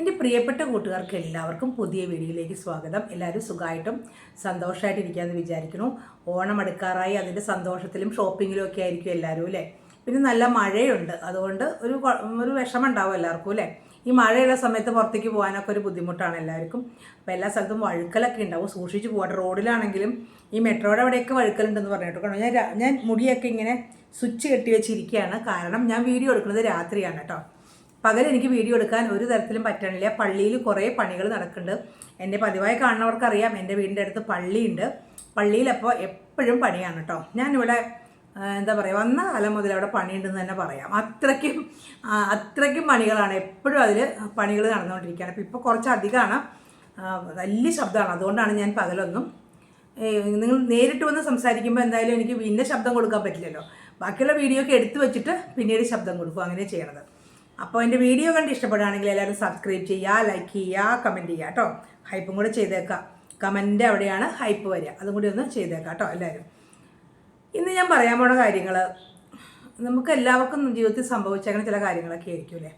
എന്റെ പ്രിയപ്പെട്ട കൂട്ടുകാർക്ക് എല്ലാവർക്കും പുതിയ വീഡിയോയിലേക്ക് സ്വാഗതം. എല്ലാവരും സുഖമായിട്ടും സന്തോഷമായിട്ട് ഇരിക്കാമെന്ന് വിചാരിക്കുന്നു. ഓണം അടുക്കാറായി അതിന്റെ സന്തോഷത്തിലും ഷോപ്പിങ്ങിലും ഒക്കെ ആയിരിക്കും എല്ലാവരും അല്ലേ? പിന്നെ നല്ല മഴയുണ്ട്. അതുകൊണ്ട് ഒരു ഒരു വിഷമം ഉണ്ടാവും എല്ലാവർക്കും അല്ലേ? ഈ മഴയുള്ള സമയത്ത് പുറത്തേക്ക് പോകാനൊക്കെ ഒരു ബുദ്ധിമുട്ടാണ് എല്ലാവർക്കും. അപ്പോൾ എല്ലാ സ്ഥലത്തും വഴുക്കലൊക്കെ ഉണ്ടാവും. സൂക്ഷിച്ച് പോകട്ടെ. റോഡിലാണെങ്കിലും ഈ മെട്രോയുടെ അവിടെയൊക്കെ വഴുക്കലുണ്ടെന്ന് പറഞ്ഞിട്ട് കാരണം ഞാൻ ഞാൻ മുടിയൊക്കെ ഇങ്ങനെ സ്വിച്ച് കെട്ടി വെച്ചിരിക്കുകയാണ്. കാരണം ഞാൻ വീഡിയോ എടുക്കുന്നത് രാത്രിയാണ് കേട്ടോ. പകൽ എനിക്ക് വീഡിയോ എടുക്കാൻ ഒരു തരത്തിലും പറ്റണില്ല. പള്ളിയിൽ കുറേ പണികൾ നടക്കുന്നുണ്ട്. എന്റെ പതിവായി കാണുന്നവർക്കറിയാം. എന്റെ വീടിന്റെ അടുത്ത് പള്ളിയുണ്ട്. പള്ളിയിലപ്പോൾ എപ്പോഴും പണിയാണ് കേട്ടോ. ഞാനിവിടെ എന്താ പറയുക വന്ന കാലം മുതൽ അവിടെ പണിയുണ്ടെന്ന് തന്നെ പറയാം. അത്രയ്ക്കും അത്രയ്ക്കും പണികളാണ് എപ്പോഴും അതിൽ പണികൾ നടന്നുകൊണ്ടിരിക്കുകയാണ്. അപ്പോൾ ഇപ്പോൾ കുറച്ചധികമാണ് അധികമാണ്. വലിയ ശബ്ദമാണ്. അതുകൊണ്ടാണ് ഞാൻ പകലൊന്നും നിങ്ങൾ നേരിട്ട് വന്ന് സംസാരിക്കുമ്പോൾ എന്തായാലും എനിക്ക് പിന്നെ ശബ്ദം കൊടുക്കാൻ പറ്റില്ലല്ലോ. ബാക്കിയുള്ള വീഡിയോ ഒക്കെ എടുത്തു വെച്ചിട്ട് പിന്നീട് ശബ്ദം കൊടുക്കും. അങ്ങനെ ചെയ്യണത്. അപ്പോൾ എന്റെ വീഡിയോ കണ്ട് ഇഷ്ടപ്പെടുകയാണെങ്കിൽ എല്ലാവരും സബ്സ്ക്രൈബ് ചെയ്യുക ലൈക്ക് ചെയ്യുക കമന്റ് ചെയ്യുക കേട്ടോ. ഹൈപ്പും കൂടെ ചെയ്തേക്കുക കമന്റ് അവിടെയാണ് ഹൈപ്പ് വരിക. അതും കൂടി ഒന്ന് ചെയ്തേക്കാം കേട്ടോ എല്ലാവരും. ഇന്ന് ഞാൻ പറയാൻ പോണ കാര്യങ്ങൾ നമുക്ക് എല്ലാവർക്കും ജീവിതത്തിൽ സംഭവിച്ചേക്കുന്ന ചില കാര്യങ്ങളൊക്കെ ആയിരിക്കും അല്ലേ?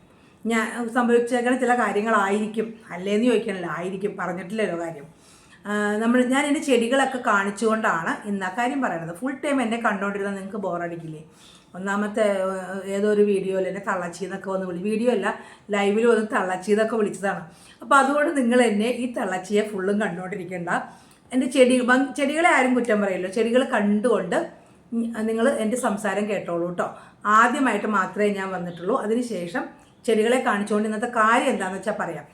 ഞാൻ സംഭവിച്ചേക്കുന്ന ചില കാര്യങ്ങളായിരിക്കും. അല്ലേന്ന് ചോദിക്കണല്ലോ ആയിരിക്കും. പറഞ്ഞിട്ടില്ലല്ലോ കാര്യം. നമ്മൾ ഞാൻ എന്റെ ചെടികളൊക്കെ കാണിച്ചുകൊണ്ടാണ് ഇന്ന് കാര്യം പറയുന്നത് ഫുൾ ടൈം എന്നെ കണ്ടുകൊണ്ടിരുന്ന നിങ്ങൾക്ക് ബോറടിക്കില്ലേ ഒന്നാമത്തെ ഏതോ ഒരു വീഡിയോയിൽ എന്നെ തള്ളച്ചി എന്നൊക്കെ വന്ന് വിളി വീഡിയോ അല്ല ലൈവിൽ വന്ന് തള്ളച്ചി എന്നൊക്കെ വിളിച്ചതാണ്. അപ്പോൾ അതുകൊണ്ട് നിങ്ങൾ എന്നെ ഈ തള്ളച്ചിയെ ഫുള്ളും കണ്ടുകൊണ്ടിരിക്കേണ്ട എന്റെ ചെടി ചെടികളെ ആരും കുറ്റം പറയല്ലോ. ചെടികൾ കണ്ടുകൊണ്ട് നിങ്ങൾ എന്റെ സംസാരം കേട്ടോളൂ കേട്ടോ ആദ്യമായിട്ട് മാത്രമേ ഞാൻ വന്നിട്ടുള്ളൂ. അതിനുശേഷം ചെടികളെ കാണിച്ചുകൊണ്ട് ഇന്നത്തെ കാര്യം എന്താണെന്ന് വെച്ചാൽ പറയാം.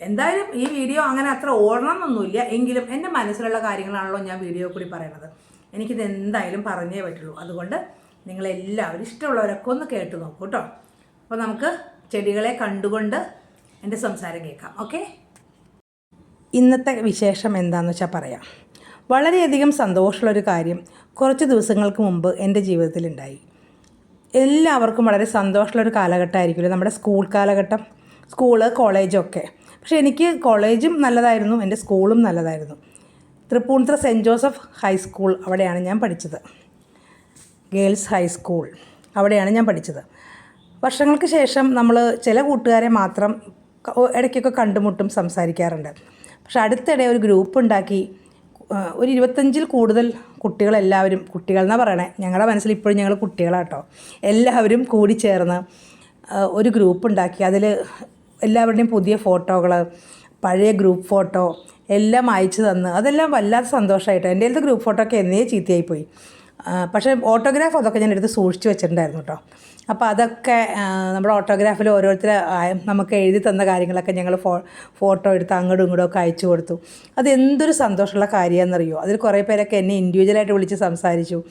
എന്തായാലും ഈ വീഡിയോ അങ്ങനെ അത്ര ഓടണമെന്നൊന്നുമില്ല. എങ്കിലും എന്റെ മനസ്സിലുള്ള കാര്യങ്ങളാണല്ലോ ഞാൻ വീഡിയോ കൂടി പറയണത്. എനിക്കിത് എന്തായാലും പറഞ്ഞേ പറ്റുള്ളൂ. അതുകൊണ്ട് നിങ്ങളെല്ലാവരും ഇഷ്ടമുള്ളവരൊക്കെ ഒന്ന് കേട്ട് നോക്കൂ കേട്ടോ. അപ്പോൾ നമുക്ക് ചെടികളെ കണ്ടുകൊണ്ട് എന്റെ സംസാരം കേൾക്കാം ഓക്കെ? ഇന്നത്തെ വിശേഷം എന്താണെന്ന് വെച്ചാൽ പറയാം. വളരെയധികം സന്തോഷമുള്ളൊരു കാര്യം കുറച്ച് ദിവസങ്ങൾക്ക് മുമ്പ് എന്റെ ജീവിതത്തിലുണ്ടായി. എല്ലാവർക്കും വളരെ സന്തോഷമുള്ളൊരു കാലഘട്ടമായിരിക്കുമല്ലോ നമ്മുടെ സ്കൂൾ കാലഘട്ടം സ്കൂൾ കോളേജൊക്കെ പക്ഷേ എനിക്ക് കോളേജും നല്ലതായിരുന്നു എന്റെ സ്കൂളും നല്ലതായിരുന്നു. തൃപ്പൂണിത്തുറ സെന്റ് ജോസഫ് ഹൈസ്കൂൾ അവിടെയാണ് ഞാൻ പഠിച്ചത്. ഗേൾസ് ഹൈസ്കൂൾ അവിടെയാണ് ഞാൻ പഠിച്ചത്. വർഷങ്ങൾക്ക് ശേഷം നമ്മൾ ചില കൂട്ടുകാരെ മാത്രം ഇടയ്ക്കൊക്കെ കണ്ടുമുട്ടും സംസാരിക്കാറുണ്ട്. പക്ഷെ അടുത്തിടെ ഒരു ഗ്രൂപ്പ് ഉണ്ടാക്കി ഒരു ഇരുപത്തഞ്ചിൽ കൂടുതൽ കുട്ടികളെല്ലാവരും കുട്ടികൾ എന്നാണ് പറയണേ ഞങ്ങളുടെ മനസ്സിൽ ഇപ്പോഴും ഞങ്ങൾ കുട്ടികളാട്ടോ എല്ലാവരും കൂടി ചേർന്ന് ഒരു ഗ്രൂപ്പ് ഉണ്ടാക്കി. അതിൽ എല്ലാവരുടെയും പുതിയ ഫോട്ടോകൾ പഴയ ഗ്രൂപ്പ് ഫോട്ടോ എല്ലാം അയച്ചു തന്ന് അതെല്ലാം വല്ലാത്ത സന്തോഷമായിട്ട്. എന്റെ അടുത്ത് ഗ്രൂപ്പ് ഫോട്ടോ ഒക്കെ എന്നേ ചീത്തയായി പോയി ആ, പക്ഷേ ഓട്ടോഗ്രാഫ് അതൊക്കെ ഞാൻ എടുത്ത് സൂക്ഷിച്ചു വെച്ചിട്ടുണ്ടായിരുന്നു കേട്ടോ. അപ്പോൾ അതൊക്കെ നമ്മുടെ ഓട്ടോഗ്രാഫിൽ ഓരോരുത്തർ നമുക്ക് എഴുതി തന്ന കാര്യങ്ങളൊക്കെ ഞങ്ങൾ ഫോ ഫോട്ടോ എടുത്ത് അങ്ങോട്ടും ഇങ്ങോട്ടും ഒക്കെ അയച്ചു കൊടുത്തു. അത് എന്തൊരു സന്തോഷമുള്ള കാര്യമാണെന്നറിയോ? അതിൽ കുറേ പേരൊക്കെ എന്നെ ഇൻഡിവിജ്വലായിട്ട് വിളിച്ച് സംസാരിച്ചു.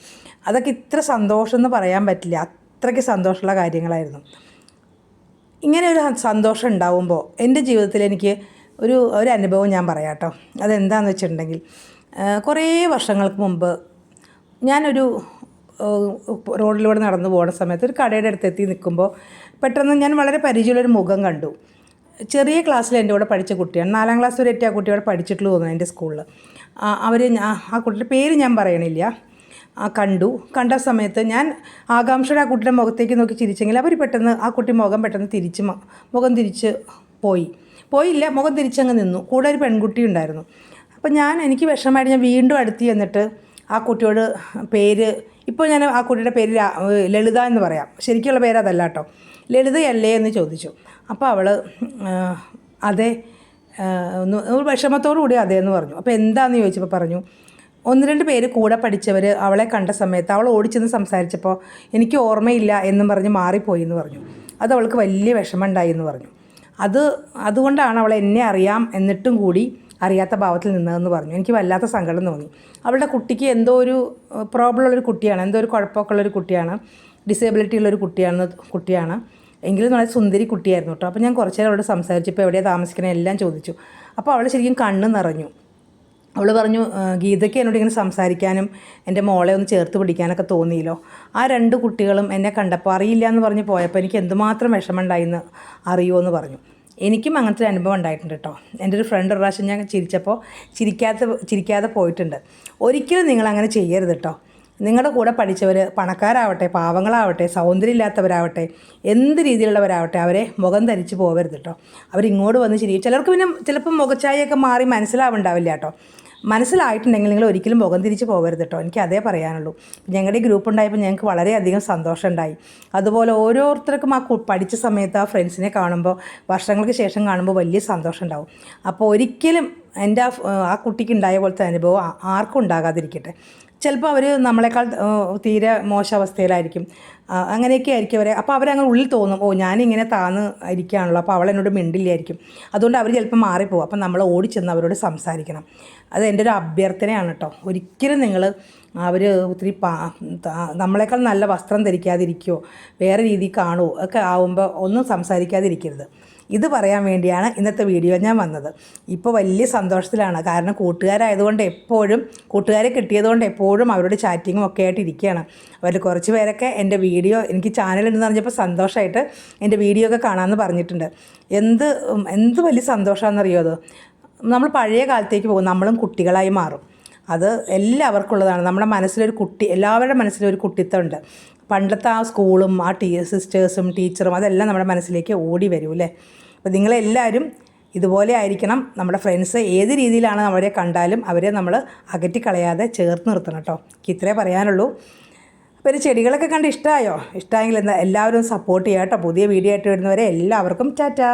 അതൊക്കെ ഇത്ര സന്തോഷം എന്ന് പറയാൻ പറ്റില്ല. അത്രയ്ക്ക് സന്തോഷമുള്ള കാര്യങ്ങളായിരുന്നു. ഇങ്ങനെ ഒരു സന്തോഷം ഉണ്ടാവുമ്പോൾ എന്റെ ജീവിതത്തിൽ എനിക്ക് ഒരു ഒരു അനുഭവം ഞാൻ പറയാം കേട്ടോ. അതെന്താണെന്ന് വെച്ചിട്ടുണ്ടെങ്കിൽ കുറേ വർഷങ്ങൾക്ക് മുമ്പ് ഞാനൊരു റോഡിലൂടെ നടന്നു പോകുന്ന സമയത്ത് ഒരു കടയുടെ അടുത്ത് എത്തി നിൽക്കുമ്പോൾ പെട്ടെന്ന് ഞാൻ വളരെ പരിചയമുള്ളൊരു മുഖം കണ്ടു. ചെറിയ ക്ലാസ്സിൽ എന്റെ കൂടെ പഠിച്ച കുട്ടിയാണ്. നാലാം ക്ലാസ് വരെ എത്തി ആ കുട്ടിയോടെ പഠിച്ചിട്ടുള്ളൂ തോന്നുന്നു എന്റെ സ്കൂളിൽ. അവർ ആ കുട്ടിയുടെ പേര് ഞാൻ പറയണില്ല. കണ്ടു. കണ്ട സമയത്ത് ഞാൻ ആകാംക്ഷയുടെ ആ കുട്ടിയുടെ മുഖത്തേക്ക് നോക്കി ചിരിച്ചെങ്കിൽ അവർ പെട്ടെന്ന് ആ കുട്ടി മുഖം പെട്ടെന്ന് തിരിച്ച് മുഖം തിരിച്ച് പോയി. പോയില്ല മുഖം തിരിച്ചങ്ങ് നിന്നു. കൂടെ ഒരു പെൺകുട്ടി ഉണ്ടായിരുന്നു. അപ്പോൾ ഞാൻ എനിക്ക് വിഷമമായിട്ട് ഞാൻ വീണ്ടും അടുത്ത് ചെന്നിട്ട് ആ കുട്ടിയോട് പേര് ഇപ്പോൾ ഞാൻ ആ കുട്ടിയുടെ പേര് ലളിത എന്ന് പറയാം. ശരിക്കുള്ള പേര് കേട്ടോ. ലളിതയല്ലേ എന്ന് ചോദിച്ചു. അപ്പോൾ അവൾ അതെ ഒന്ന് ഒരു വിഷമത്തോടു കൂടി അതേ എന്ന് പറഞ്ഞു. അപ്പോൾ എന്താണെന്ന് ചോദിച്ചപ്പോൾ പറഞ്ഞു ഒന്ന് രണ്ട് പേര് കൂടെ പഠിച്ചവർ അവളെ കണ്ട സമയത്ത് അവൾ ഓടിച്ചെന്ന് സംസാരിച്ചപ്പോൾ എനിക്ക് ഓർമ്മയില്ല എന്നും പറഞ്ഞ് മാറിപ്പോയി എന്ന് പറഞ്ഞു. അത് അവൾക്ക് വലിയ വിഷമമുണ്ടായി എന്ന് പറഞ്ഞു. അത് അതുകൊണ്ടാണ് അവൾ എന്നെ അറിയാം എന്നിട്ടും കൂടി അറിയാത്ത ഭാവത്തിൽ നിന്നതെന്ന് പറഞ്ഞു. എനിക്ക് വല്ലാത്ത സങ്കടം തോന്നി. അവളുടെ കുട്ടിക്ക് എന്തോ ഒരു പ്രോബ്ലം ഉള്ളൊരു കുട്ടിയാണ് എന്തോ ഒരു കുഴപ്പമൊക്കെ ഉള്ളൊരു കുട്ടിയാണ് ഡിസേബിലിറ്റി ഉള്ളൊരു കുട്ടിയാണ് കുട്ടിയാണ്. എങ്കിലും വളരെ സുന്ദരി കുട്ടിയായിരുന്നു കേട്ടോ അപ്പോൾ ഞാൻ കുറച്ച് നേരം അവളോട് സംസാരിച്ചപ്പോൾ എവിടെയാണ് താമസിക്കണം എല്ലാം ചോദിച്ചു. അപ്പോൾ അവൾ ശരിക്കും കണ്ണ് നിറഞ്ഞു. അവൾ പറഞ്ഞു ഗീതയ്ക്ക് എന്നോട് ഇങ്ങനെ സംസാരിക്കാനും എന്റെ മോളെ ഒന്ന് ചേർത്ത് പിടിക്കാനൊക്കെ തോന്നിയല്ലോ. ആ രണ്ട് കുട്ടികളും എന്നെ കണ്ടപ്പോൾ അറിയില്ല എന്ന് പറഞ്ഞ് പോയപ്പോൾ എനിക്ക് എന്തുമാത്രം വിഷമമുണ്ടായി എന്ന് അറിയുമോ എന്ന് പറഞ്ഞു. എനിക്കും അങ്ങനത്തെ ഒരു അനുഭവം ഉണ്ടായിട്ടുണ്ട് കേട്ടോ. എന്റെ ഒരു ഫ്രണ്ട് പ്രാവശ്യം ഞാൻ ചിരിച്ചപ്പോൾ ചിരിക്കാത്ത ചിരിക്കാതെ പോയിട്ടുണ്ട്. ഒരിക്കലും നിങ്ങൾ അങ്ങനെ ചെയ്യരുത് കേട്ടോ. നിങ്ങളുടെ കൂടെ പഠിച്ചവർ പണക്കാരാവട്ടെ പാവങ്ങളാവട്ടെ സൗന്ദര്യമില്ലാത്തവരാവട്ടെ എന്ത് രീതിയിലുള്ളവരാവട്ടെ അവരെ മുഖം ധരിച്ച് പോകരുത് കേട്ടോ. അവരിങ്ങോട്ട് വന്ന് ചിരിക്കും ചിലർക്ക് പിന്നെ ചിലപ്പോൾ മുഖച്ചായയൊക്കെ മാറി മനസ്സിലാവുണ്ടാവില്ല കേട്ടോ. മനസ്സിലായിട്ടുണ്ടെങ്കിൽ നിങ്ങൾ ഒരിക്കലും മുഖം തിരിച്ച് പോകരുത് കേട്ടോ എനിക്ക് അതേ പറയാനുള്ളൂ. ഞങ്ങളുടെ ഗ്രൂപ്പ് ഉണ്ടായപ്പോൾ ഞങ്ങൾക്ക് വളരെയധികം സന്തോഷം ഉണ്ടായി. അതുപോലെ ഓരോരുത്തർക്കും ആ പഠിച്ച സമയത്ത് ആ ഫ്രണ്ട്സിനെ കാണുമ്പോൾ വർഷങ്ങൾക്ക് ശേഷം കാണുമ്പോൾ വലിയ സന്തോഷം ഉണ്ടാവും. അപ്പോൾ ഒരിക്കലും എന്റെ ആ ആ കുട്ടിക്ക് ഉണ്ടായ പോലത്തെ അനുഭവം ആർക്കും ഉണ്ടാകാതിരിക്കട്ടെ. ചിലപ്പോൾ അവർ നമ്മളെക്കാൾ തീരെ മോശം അവസ്ഥയിലായിരിക്കും. ആ, അങ്ങനെയൊക്കെ ആയിരിക്കും അവരെ. അപ്പോൾ അവരങ്ങനെ ഉള്ളിൽ തോന്നും ഓ ഞാനിങ്ങനെ താന്ന് ഇരിക്കുകയാണല്ലോ അപ്പോൾ അവൾ എന്നോട് മിണ്ടില്ലായിരിക്കും. അതുകൊണ്ട് അവർ ചിലപ്പോൾ മാറിപ്പോകും അപ്പം നമ്മൾ ഓടി ചെന്ന് അവരോട് സംസാരിക്കണം. അത് എന്റെ ഒരു അഭ്യർത്ഥനയാണ് കേട്ടോ. ഒരിക്കലും നിങ്ങൾ അവർ ഒത്തിരി പാ നമ്മളെക്കാൾ നല്ല വസ്ത്രം ധരിക്കാതിരിക്കുകയോ വേറെ രീതിയിൽ കാണുമോ ഒക്കെ ആവുമ്പോൾ ഒന്നും സംസാരിക്കാതിരിക്കരുത്. ഇത് പറയാൻ വേണ്ടിയാണ് ഇന്നത്തെ വീഡിയോ ഞാൻ വന്നത്. ഇപ്പോൾ വലിയ സന്തോഷത്തിലാണ്. കാരണം കൂട്ടുകാരായതുകൊണ്ട് എപ്പോഴും കൂട്ടുകാരെ കിട്ടിയതുകൊണ്ട് എപ്പോഴും അവരുടെ ചാറ്റിങ്ങും ഒക്കെ ആയിട്ട് ഇരിക്കുകയാണ്. അവർ കുറച്ച് പേരൊക്കെ എന്റെ വീഡിയോ എനിക്ക് ചാനലുണ്ടെന്ന് പറഞ്ഞപ്പോൾ സന്തോഷമായിട്ട് എന്റെ വീഡിയോ ഒക്കെ കാണാമെന്ന് പറഞ്ഞിട്ടുണ്ട്. എന്ത് എന്ത് വലിയ സന്തോഷമാണെന്നറിയോ അത്? നമ്മൾ പഴയ കാലത്തേക്ക് പോകും നമ്മളും കുട്ടികളായി മാറും. അത് എല്ലാവർക്കും ഉള്ളതാണ് നമ്മുടെ മനസ്സിലൊരു കുട്ടി എല്ലാവരുടെ മനസ്സിലൊരു കുട്ടിത്തമുണ്ട്. പണ്ടത്തെ ആ സ്കൂളും ആ ടീ സിസ്റ്റേഴ്സും ടീച്ചറും അതെല്ലാം നമ്മുടെ മനസ്സിലേക്ക് ഓടി വരും അല്ലേ? അപ്പോൾ നിങ്ങളെല്ലാവരും ഇതുപോലെ ആയിരിക്കണം. നമ്മുടെ ഫ്രണ്ട്സ് ഏത് രീതിയിലാണ് അവരെ കണ്ടാലും അവരെ നമ്മൾ അകറ്റിക്കളയാതെ ചേർത്ത് നിർത്തണം കേട്ടോ. എനിക്ക് ഇത്രേ പറയാനുള്ളൂ. ഒരു ചെടികളൊക്കെ കണ്ട് ഇഷ്ടമായോ ഇഷ്ടമായെങ്കിൽ എല്ലാവരും സപ്പോർട്ട് ചെയ്യാം കേട്ടോ പുതിയ വീഡിയോ ആയിട്ട് വരുന്നവരെ എല്ലാവർക്കും ടാറ്റാ.